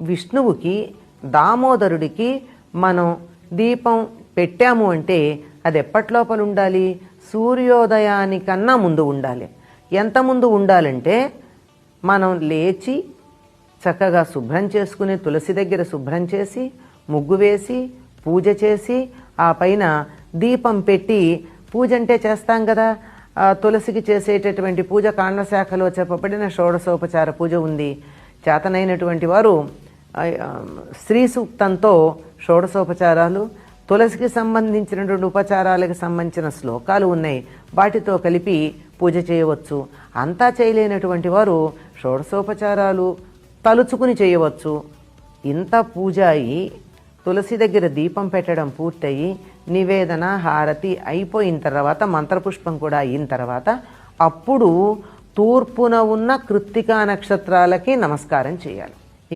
విష్ణువుకి దామోదరుడికి మనం దీపం పెట్టాము అంటే అది ఎప్పటిలోపల ఉండాలి సూర్యోదయానికన్నా ముందు ఉండాలి. ఎంత ముందు ఉండాలంటే మనం లేచి చక్కగా శుభ్రం చేసుకుని తులసి దగ్గర శుభ్రం చేసి ముగ్గు వేసి పూజ చేసి ఆ పైన దీపం పెట్టి పూజ అంటే చేస్తాం కదా? తులసికి చేసేటటువంటి పూజ కాండశాఖలో చెప్పబడిన షోడశోపచార పూజ ఉంది. చేతనైనటువంటి వారు శ్రీ స్త్రీ సూక్తంతో షోడశోపచారాలు తులసికి సంబంధించినటువంటి ఉపచారాలకు సంబంధించిన శ్లోకాలు ఉన్నాయి. వాటితో కలిపి పూజ చేయవచ్చు. అంతా చేయలేనటువంటి వారు షోడశోపచారాలు తలుచుకుని చేయవచ్చు. ఇంత పూజ అయి తులసి దగ్గర దీపం పెట్టడం పూర్తయి నివేదన హారతి అయిపోయిన తర్వాత మంత్రపుష్పం కూడా అయిన తర్వాత అప్పుడు తూర్పున ఉన్న కృత్తికా నక్షత్రాలకి నమస్కారం చేయాలి.